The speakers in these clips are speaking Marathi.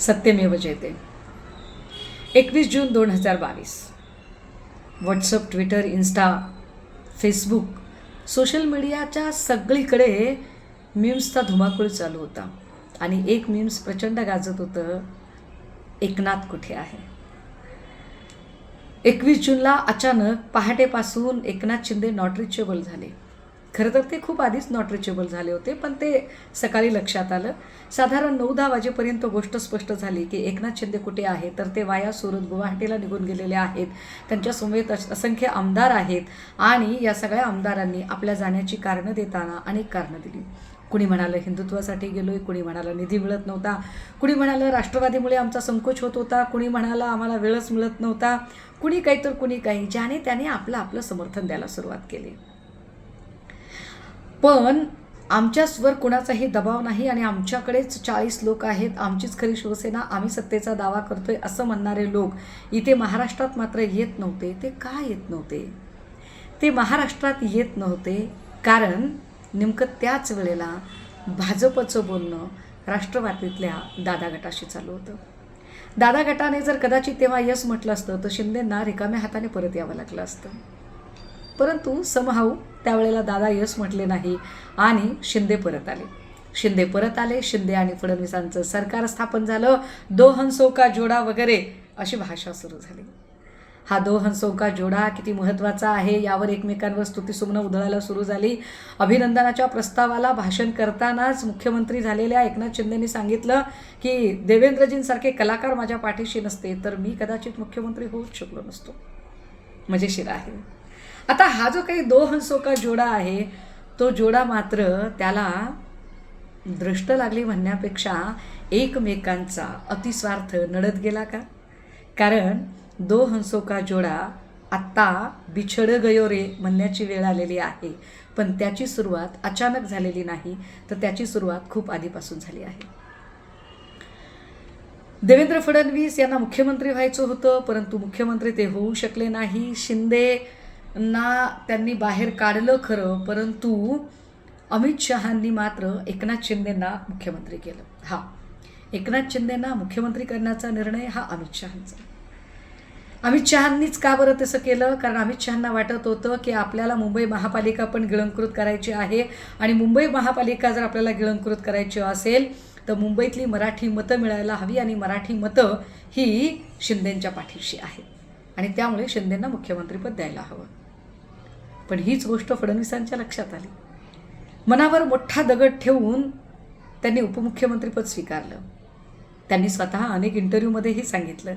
सत्यमेव जयते एकवीस जून दोन हजार बावीस. WhatsApp Twitter Insta Facebook social मीडियाच्या सगळीकडे मीम्सचा धुमाकूळ चालू होता. आणि एक मीम्स प्रचंड गाजत होतं. एकनाथ कुठे आहे? एकवीस जूनला अचानक पहाटेपासून एकनाथ शिंदे नॉट रिचेबल झाले. खरं तर ते खूप आधीच नॉट रिचेबल झाले होते पण ते सकाळी लक्षात आलं. साधारण नऊ दहा वाजेपर्यंत गोष्ट स्पष्ट झाली की एकनाथ शिंदे कुठे आहे? तर ते वाया सुरत गुवाहाटीला निघून गेलेले आहेत. त्यांच्या समेत अस- असंख्य आमदार आहेत आणि या सगळ्या आमदारांनी आपल्या जाण्याची कारणं देताना अनेक कारणं दिली. कुणी म्हणालं हिंदुत्वासाठी गेलो आहे कुणी म्हणालं निधी मिळत नव्हता कुणी म्हणालं राष्ट्रवादीमुळे आमचा संकोच होत होता कुणी म्हणाला आम्हाला वेळच मिळत नव्हता कुणी काही तर कुणी काही ज्याने त्याने आपलं आपलं समर्थन द्यायला सुरुवात केली. पण आमच्याचवर कुणाचाही दबाव नाही आणि आमच्याकडेच चाळीस लोक आहेत. आमचीच खरी शिवसेना आम्ही सत्तेचा दावा करतोय असं म्हणणारे लोक इथे महाराष्ट्रात मात्र येत नव्हते. ते का येत नव्हते? ते महाराष्ट्रात येत नव्हते कारण नेमकं त्याच वेळेला भाजपचं बोलणं राष्ट्रवादीतल्या दादा गटाशी चालू होतं. दादा गटाने जर कदाचित तेव्हा यस म्हटलं असतं तर शिंदेंना रिकाम्या हाताने परत यावं लागलं असतं. परंतु समहाऊ त्यावेळेला दादा यश म्हटले नाही आणि शिंदे परत आले. शिंदे परत आले शिंदे आणि फडणवीसांचं सरकार स्थापन झालं दो हंसो का जोडा वगैरे अशी भाषा सुरू झाली. हा दो हंसो का जोडा किती महत्त्वाचा आहे यावर एकमेकांवर स्तुतीसुग्न उधळायला सुरू झाली. अभिनंदनाच्या प्रस्तावाला भाषण करतानाच मुख्यमंत्री झालेल्या एकनाथ शिंदेनी सांगितलं की देवेंद्रजींसारखे कलाकार माझ्या पाठीशी नसते तर मी कदाचित मुख्यमंत्री होऊच शकलो नसतो. म्हणजे मजेशीर आहे. आता हा जो काही दो हंसो का जोडा आहे तो जोडा मात्र त्याला दृष्ट लागली म्हणण्यापेक्षा एकमेकांचा अतिस्वार्थ नडत गेला का? कारण दो हंसो का जोडा आत्ता बिछड गयो रे म्हणण्याची वेळ आलेली आहे. पण त्याची सुरुवात अचानक झालेली नाही तर त्याची सुरुवात खूप आधीपासून झाली आहे. देवेंद्र फडणवीस यांना मुख्यमंत्री व्हायचं होतं परंतु मुख्यमंत्री ते होऊ शकले नाही. शिंदे ना त्यांनी बाहेर काढलं खरं परंतु अमित शहांनी मात्र एकनाथ शिंदेंना मुख्यमंत्री केलं. हा एकनाथ शिंदेंना मुख्यमंत्री करण्याचा निर्णय हा अमित शहांचा. अमित शहांनीच का बरं तसं केलं? कारण अमित शहांना वाटत होतं की आपल्याला मुंबई महापालिका पण गिळंकृत करायची आहे आणि मुंबई महापालिका जर आपल्याला गिळंकृत करायची असेल तर मुंबईतली मराठी मतं मिळायला हवी आणि मराठी मतं ही शिंदेंच्या पाठीशी आहेत. आणि त्यामुळे शिंदेंना मुख्यमंत्रीपद द्यायला हवं. पण हीच गोष्ट फडणवीसांच्या लक्षात आली. मनावर मोठा दगड ठेवून त्यांनी उपमुख्यमंत्रीपद स्वीकारलं. त्यांनी स्वतः अनेक इंटरव्ह्यूमध्येही सांगितलं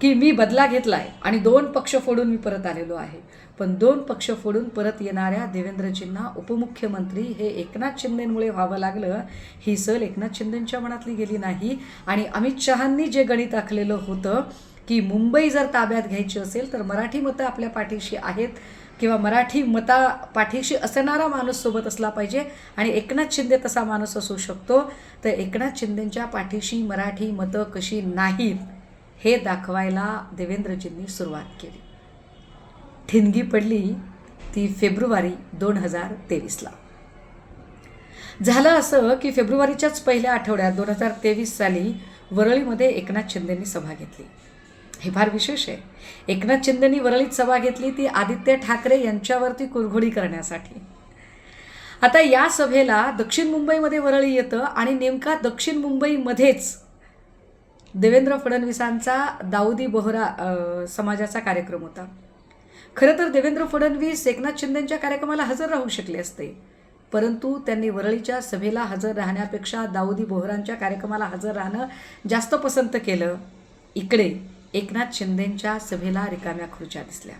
की मी बदला घेतला आहे आणि दोन पक्ष फोडून मी परत आलेलो आहे. पण दोन पक्ष फोडून परत येणाऱ्या देवेंद्रजींना उपमुख्यमंत्री हे एकनाथ शिंदेमुळे व्हावं लागलं ही सल एकनाथ शिंदेंच्या मनातली गेली नाही. आणि अमित शहांनी जे गणित आखलेलं होतं की मुंबई जर ताब्यात घ्यायची असेल तर मराठी मतं आपल्या पाठीशी आहेत किंवा मराठी मता पाठीशी असणारा माणूस सोबत असला पाहिजे आणि एकनाथ शिंदे तसा माणूस असू शकतो तर एकनाथ शिंदेंच्या पाठीशी मराठी मतं कशी नाहीत हे दाखवायला देवेंद्रजींनी सुरुवात केली. ठिणगी पडली ती फेब्रुवारी दोन हजार तेवीसला. झालं असं की फेब्रुवारीच्याच पहिल्या आठवड्यात दोन हजार तेवीस साली वरळीमध्ये एकनाथ शिंदेंनी सभा घेतली. हे फार विशेष आहे. एकनाथ शिंदेनी वरळीत सभा घेतली ती आदित्य ठाकरे यांच्यावरती कुरघोडी करण्यासाठी. आता या सभेला दक्षिण मुंबईमध्ये वरळी येतं आणि नेमका दक्षिण मुंबईमध्येच देवेंद्र फडणवीसांचा दाऊदी बोहरा समाजाचा कार्यक्रम होता. खरं तर देवेंद्र फडणवीस एकनाथ शिंदेंच्या कार्यक्रमाला हजर राहू शकले असते परंतु त्यांनी वरळीच्या सभेला हजर राहण्यापेक्षा दाऊदी बोहरांच्या कार्यक्रमाला हजर राहणं जास्त पसंत केलं. इकडे एकनाथ शिंदेंच्या सभेला रिकाम्या खुर्च्या दिसल्या.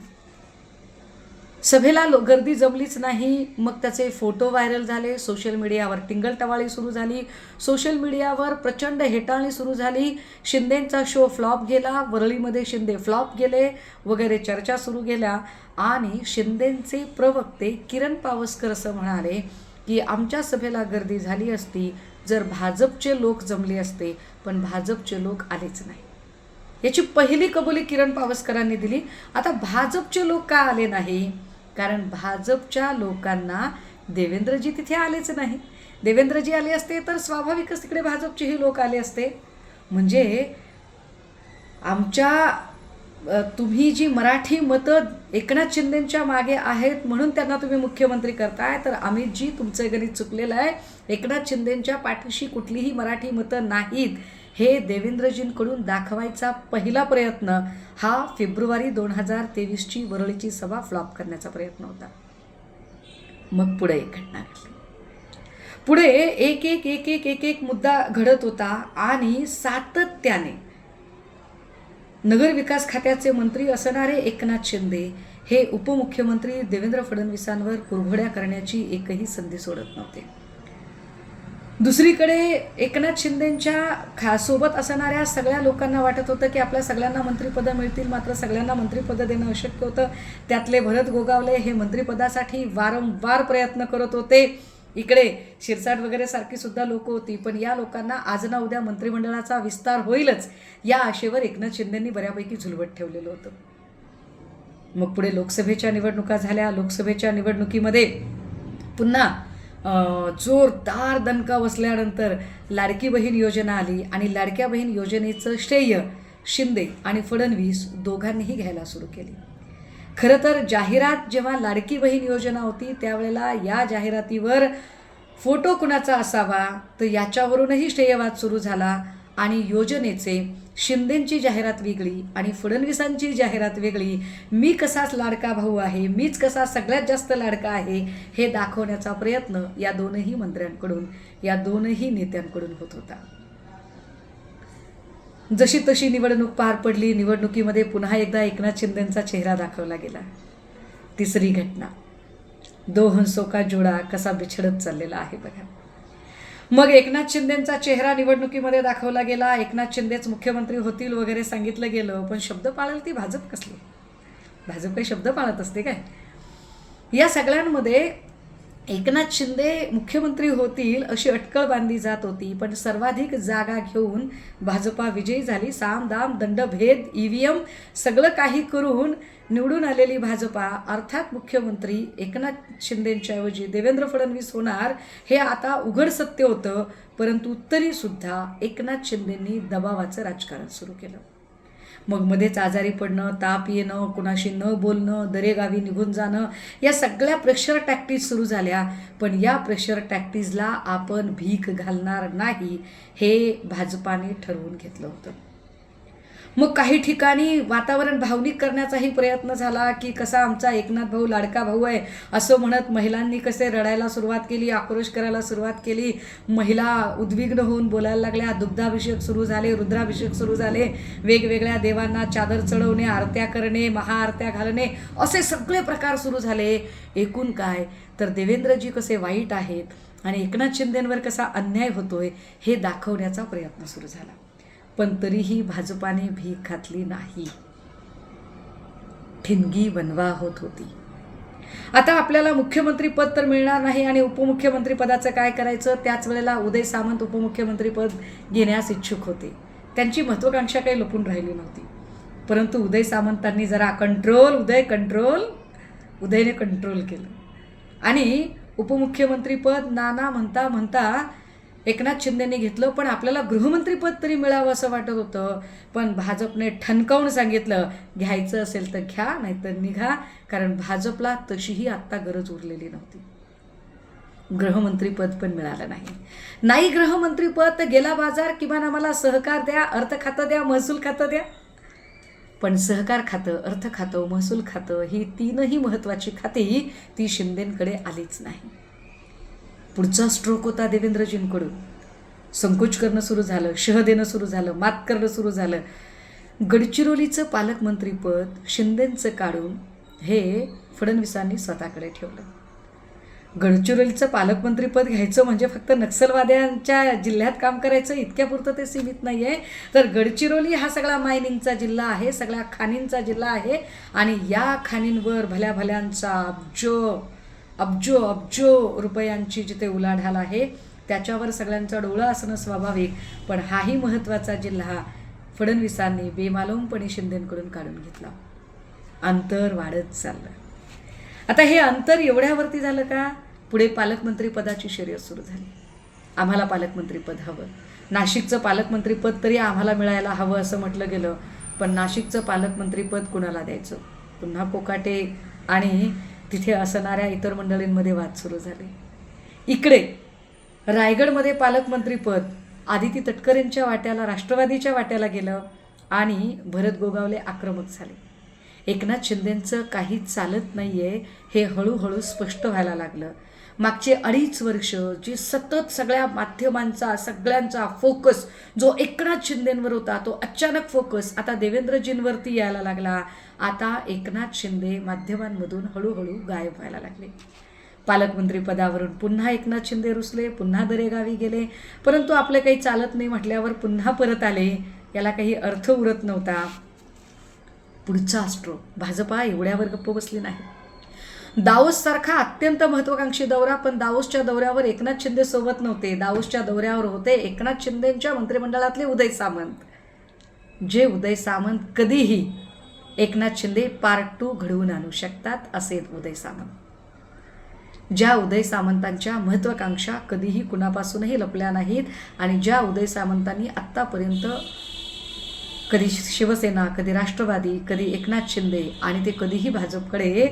सभेला लो गर्दी जमलीच नाही. मग त्याचे फोटो व्हायरल झाले. सोशल मीडियावर टिंगलटवाळी सुरू झाली. सोशल मीडियावर प्रचंड हेटाळणी सुरू झाली. शिंदेंचा शो फ्लॉप गेला. वरळीमध्ये शिंदे फ्लॉप गेले. वगैरे चर्चा सुरू गेल्या. आणि शिंदेंचे प्रवक्ते किरण पावसकर असं म्हणाले की आमच्या सभेला गर्दी झाली असती. जर भाजपचे लोक जमले असते पण भाजपचे लोक आलेच नाही याची पहिली कबुली किरण पावसकरांनी दिली. आता भाजपचे लोक का आले नाही? कारण भाजपच्या लोकांना देवेंद्रजी तिथे आलेच नाही. देवेंद्रजी आले असते तर स्वाभाविकच तिकडे भाजपचेही लोक आले असते. म्हणजे आमच्या तुम्ही जी मराठी मतं एकनाथ शिंदेच्या मागे आहेत म्हणून त्यांना तुम्ही मुख्यमंत्री करताय तर आम्ही जी तुमचं गणित चुकलेलं आहे एकनाथ शिंदेच्या पाठीशी कुठलीही मराठी मतं नाहीत. हे देवेंद्रजींकडून दाखवायचा पहिला प्रयत्न हा फेब्रुवारी दोन हजार तेवीसची वरळीची सभा फ्लॉप करण्याचा प्रयत्न होता. मग पुढे एक घटना घडली. पुढे एक एक एक एक एक एक मुद्दा घडत होता आणि सातत्याने नगरविकास खात्याचे मंत्री असणारे एकनाथ शिंदे हे उपमुख्यमंत्री देवेंद्र फडणवीसांवर कुरघोड्या करण्याची एकही संधी सोडत नव्हते. दुसरीकडे एकनाथ शिंदेंच्या खा सोबत असणाऱ्या सगळ्या लोकांना वाटत होतं की आपल्या सगळ्यांना मंत्रिपदं मिळतील मात्र सगळ्यांना मंत्रिपदं देणं अशक्य होतं. त्यातले भरत गोगावले हे मंत्रिपदासाठी वारंवार प्रयत्न करत होते. इकडे शिरसाट वगैरे सारखी सुद्धा लोक होती पण या लोकांना आज ना उद्या मंत्रिमंडळाचा विस्तार होईलच या आशेवर एकनाथ शिंदेंनी बऱ्यापैकी झुलवत ठेवलेलं होतं. मग पुढे लोकसभेच्या निवडणुका झाल्या. लोकसभेच्या निवडणुकीमध्ये पुन्हा जोरदार दणका बसल्यानंतर लाडकी बहीण योजना आली आणि लाडक्या बहीण योजनेचं श्रेय शिंदे आणि फडणवीस दोघांनीही घ्यायला सुरू केली. खरं तर जाहिरात जेव्हा लाडकी बहीण योजना होती त्यावेळेला या जाहिरातीवर फोटो कुणाचा असावा तर याच्यावरूनही श्रेयवाद सुरू झाला आणि योजनेचे शिंदेंची जाहिरात वेगळी आणि फडणवीसांची जाहिरात वेगळी. मी कसाच लाडका भाऊ आहे मीच कसा सगळ्यात जास्त लाडका आहे हे दाखवण्याचा प्रयत्न या दोनही मंत्र्यांकडून या दोनही नेत्यांकडून होत होता. जशी तशी निवडणूक पार पडली निवडणुकीमध्ये पुन्हा एकदा एकनाथ शिंदेंचा चेहरा दाखवला गेला. तिसरी घटना. दो सोका का जोडा कसा बिछडत चाललेला आहे बघा. मग एकनाथ शिंदेंचा चेहरा निवडणुकीमध्ये दाखवला गेला. एकनाथ शिंदेच मुख्यमंत्री होतील वगैरे सांगितलं गेलं पण शब्द पाळेल ती भाजप कसली? भाजप काही शब्द पाळत असते काय? या सगळ्यांमध्ये एकनाथ शिंदे मुख्यमंत्री होतील अशी अटकळ बांधली जात होती पण सर्वाधिक जागा घेऊन भाजपा विजयी झाली. साम दाम दंडभेद ई व्ही एम सगळं काही करून निवडून आलेली भाजपा अर्थात मुख्यमंत्री एकनाथ शिंदेंच्याऐवजी देवेंद्र फडणवीस होणार हे आता उघड सत्य होतं. परंतु तरीसुद्धा एकनाथ शिंदेंनी दबावाचं राजकारण सुरू केलं. मग मध्येच आजारी पडणं ताप येणं कुणाशी न बोलणं दरेगावी निघून जाणं या सगळ्या प्रेशर टॅक्टिस सुरू झाल्या. पण या प्रेशर टॅक्टिसला आपण भीक घालणार नाही हे भाजपाने ठरवून घेतलं होतं. मग काही ठिकाणी वातावरण भावनिक करण्याचाही प्रयत्न झाला की कसा आमचा एकनाथ भाऊ लाडका भाऊ आहे असं म्हणत महिलांनी कसे रडायला सुरुवात केली आक्रोश करायला सुरुवात केली. महिला उद्विग्न होऊन बोलायला लागल्या दुग्धाभिषेक सुरू झाले रुद्राभिषेक सुरू झाले. वेगवेगळ्या देवांना चादर चढवणे आरत्या करणे महाआरत्या घालणे असे सगळे प्रकार सुरू झाले. एकूण काय? तर देवेंद्रजी कसे वाईट आहेत आणि एकनाथ शिंदेंवर कसा अन्याय होतोय हे दाखवण्याचा प्रयत्न सुरू झाला. पण तरीही भाजपाने भीक घातली नाही. ठिणगी बनवा होत होती. आता आपल्याला मुख्यमंत्री पद तर मिळणार नाही आणि उपमुख्यमंत्री पदाचं काय करायचं? त्याच वेळेला उदय सामंत उपमुख्यमंत्री पद घेण्यास इच्छुक होते. त्यांची महत्वाकांक्षा काही लपून राहिली नव्हती. परंतु उदय सामंतांनी जरा कंट्रोल उदय कंट्रोल उदयने कंट्रोल केलं. आणि उपमुख्यमंत्रीपद नाना म्हणता म्हणता एकनाथ शिंदेने घेतलं पण आपल्याला गृहमंत्रीपद तरी मिळावं असं वाटत होतं. पण भाजपने ठणकावून सांगितलं घ्यायचं असेल तर घ्या नाहीतर निघा. कारण भाजपला तशीही आत्ता गरज उरलेली नव्हती. गृहमंत्रीपद पण मिळालं नाही. नाही गृहमंत्रीपद तर गेला बाजार किमान आम्हाला सहकार द्या अर्थ खातं द्या महसूल खातं द्या. पण सहकार खातं अर्थ खातं महसूल खातं ही तीनही महत्त्वाची खाती ती शिंदेंकडे आलीच नाही. पुढचा स्ट्रोक होता देवेंद्रजींकडून. संकोच करणं सुरू झालं शह देणं सुरू झालं मात करणं सुरू झालं. गडचिरोलीचं पालकमंत्रीपद शिंदेंचं काढून हे फडणवीसांनी स्वतःकडे ठेवलं. गडचिरोलीचं पालकमंत्रीपद घ्यायचं म्हणजे फक्त नक्षलवाद्यांच्या जिल्ह्यात काम करायचं इतक्यापुरतं ते सीमित नाही आहे तर गडचिरोली हा सगळा मायनिंगचा जिल्हा आहे सगळ्या खाणींचा जिल्हा आहे आणि या खाणींवर भल्या भल्यांचा जो अब्जो अब्जो रुपयांची जिथे उलाढाल आहे त्याच्यावर सगळ्यांचा डोळा असणं स्वाभाविक पण हाही महत्त्वाचा जिल्हा फडणवीसांनी बेमालूमपणे शिंदेंकडून काढून घेतला. अंतर वाढत चाललं. आता हे अंतर एवढ्यावरती झालं का? पुढे पालकमंत्री पदाची शर्यत सुरू झाली. आम्हाला पालकमंत्रीपद हवं. नाशिकचं पालकमंत्रीपद तरी आम्हाला मिळायला हवं असं म्हटलं गेलं पण नाशिकचं पालकमंत्रीपद कुणाला द्यायचं? पुन्हा कोकाटे आणि तिथे असणाऱ्या इतर मंडळींमध्ये वाद सुरू झाले. इकडे रायगडमध्ये पालकमंत्रीपद आदिती तटकरेंच्या वाट्याला राष्ट्रवादीच्या वाट्याला गेलं आणि भरत गोगावले आक्रमक झाले. एकनाथ शिंदेंचं काही चालत नाही आहे हे हळूहळू स्पष्ट व्हायला लागलं. मागचे अडीच वर्ष जी सतत सगळ्या माध्यमांचा सगळ्यांचा फोकस जो एकनाथ शिंदेंवर होता तो अचानक फोकस आता देवेंद्रजींवरती यायला लागला. आता एकनाथ शिंदे माध्यमांमधून हळूहळू गायब व्हायला लागले. पालकमंत्री पदावरून पुन्हा एकनाथ शिंदे रुसले पुन्हा दरेगावी गेले. परंतु आपलं काही चालत नाही म्हटल्यावर पुन्हा परत आले याला काही अर्थ उरत नव्हता. पुढचा अस्ट्रो भाजपा एवढ्यावर गप्प बसली नाही. दाओससारखा अत्यंत महत्वाकांक्षी दौरा पण दाओसच्या दौऱ्यावर एकनाथ शिंदे सोबत नव्हते. दाओसच्या दौऱ्यावर होते एकनाथ शिंदेंच्या मंत्रिमंडळातले उदय सामंत. जे उदय सामंत कधीही एकनाथ शिंदे पार्ट टू घडवून आणू शकतात असे उदय सामंत. ज्या उदय सामंतांच्या महत्वाकांक्षा कधीही कुणापासूनही लपल्या नाहीत आणि ज्या उदय सामंतांनी आत्तापर्यंत कधी शिवसेना कधी राष्ट्रवादी कधी एकनाथ शिंदे आणि ते कधीही भाजपकडे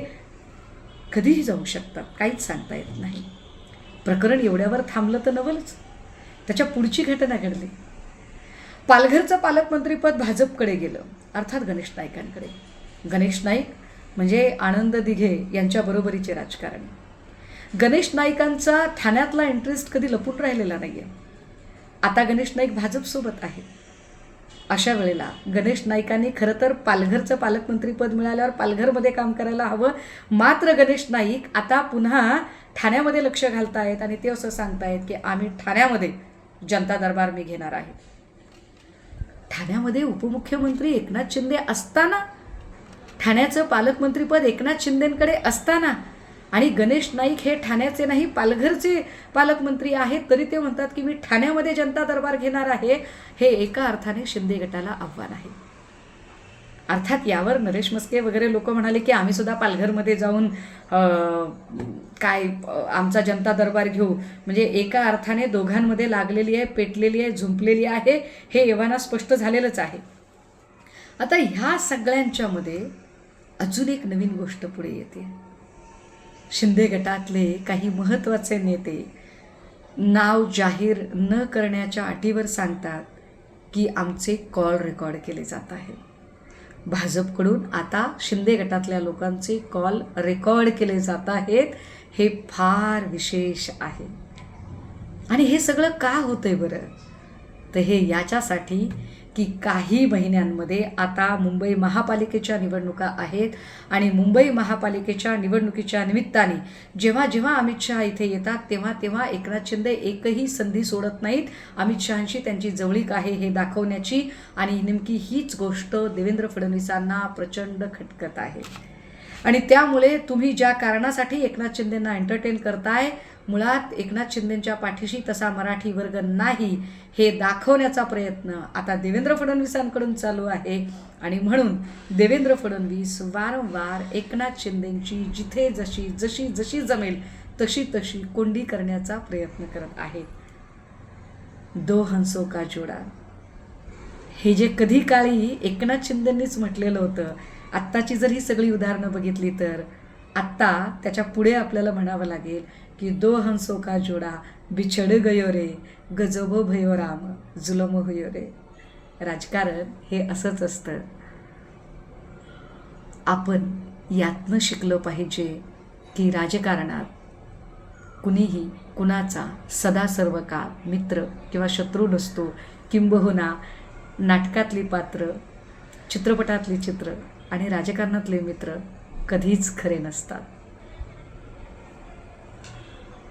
कधीही जाऊ शकतात. काहीच सांगता येत नाही. प्रकरण एवढ्यावर थांबलं तर नवलच. त्याच्या पुढची घटना घडली. पालघरचं पालकमंत्रीपद भाजपकडे गेलं अर्थात गणेश नाईकांकडे. गणेश नाईक म्हणजे आनंद दिघे यांच्या बरोबरीचे राजकारणी. गणेश नाईकांचा ठाण्यातला इंटरेस्ट कधी लपून राहिलेला नाही आहे आता गणेश नाईक भाजपसोबत आहे अशा वेळेला गणेश नाईकांनी खरं तर पालघरचं पालकमंत्रीपद मिळाल्यावर पालघरमध्ये काम करायला हवं. मात्र गणेश नाईक आता पुन्हा ठाण्यामध्ये लक्ष घालतायत आणि ते असं सांगतायत की आम्ही ठाण्यामध्ये जनता दरबार मी घेणार आहे. ठाण्यामध्ये उपमुख्यमंत्री एकनाथ शिंदे असताना? ठाण्याचं पालकमंत्रीपद एकनाथ शिंदेंकडे असताना? आणि गणेश नाईक हे ठाण्याचे नाही पालघरचे पालकमंत्री आहेत तरी ते म्हणतात की मी ठाण्यामध्ये जनता दरबार घेणार आहे. हे एका अर्थाने शिंदे गटाला आव्हान आहे. अर्थात यावर नरेश मस्के वगैरे लोक म्हणाले की आम्ही सुद्धा पालघरमध्ये जाऊन काय आमचा जनता दरबार घेऊ. म्हणजे एका अर्थाने दोघांमध्ये लागलेली आहे पेटलेली आहे झुंपलेली आहे हे एव्हाना स्पष्ट झालेलंच आहे. आता ह्या सगळ्यांच्यामध्ये अजून एक नवीन गोष्ट पुढे येते. शिंदे गटातले काही महत्त्वाचे नेते नाव जाहीर न करण्याच्या अटीवर सांगतात की आमचे कॉल रेकॉर्ड केले जात आहेत. भाजपकडून आता शिंदे गटातल्या लोकांचे कॉल रेकॉर्ड केले जात आहेत हे फार विशेष आहे. आणि हे सगळं का होतंय बरं? तर हे याच्यासाठी की काही महिन्यांमध्ये आता मुंबई महापालिकेच्या निवडणुका आहेत आणि मुंबई महापालिकेच्या निवडणुकीच्या निमित्ताने जेव्हा जेव्हा अमित शहा इथे येतात तेव्हा तेव्हा एकनाथ शिंदे एकही संधी सोडत नाहीत. अमित शहांशी त्यांची जवळीक आहे हे दाखवण्याची आणि नेमकी हीच गोष्ट देवेंद्र फडणवीसांना प्रचंड खटकत आहे. आणि त्यामुळे तुम्ही ज्या कारणासाठी एकनाथ शिंदेंना एंटरटेन करताय मुळात एकनाथ शिंदेंच्या पाठीशी तसा मराठी वर्ग नाही हे दाखवण्याचा प्रयत्न आता देवेंद्र फडणवीसांकडून चालू आहे. आणि म्हणून देवेंद्र फडणवीस वारंवार एकनाथ शिंदेंची जिथे जशी जशी जशी जमेल तशी तशी कोंडी करण्याचा प्रयत्न करत आहेत. दो हंसो का जोडा. हे जे कधी काळी एकनाथ शिंदेंनीच म्हटलेलं होतं आत्ताची जर ही सगळी उदाहरणं बघितली तर आत्ता त्याच्या पुढे आपल्याला म्हणावं लागेल की दो हंसो का जोडा बिछड गयो रे गजब भयो राम जुलम होयो रे. राजकारण हे असंच असतं. आपण यातनं शिकलं पाहिजे की राजकारणात कुणीही कुणाचा सदा सर्व काळ मित्र किंवा शत्रू नसतो किंबहुना नाटकातली पात्र चित्रपटातली चित्र आणि राजकारणातले मित्र कधीच खरे नसतात.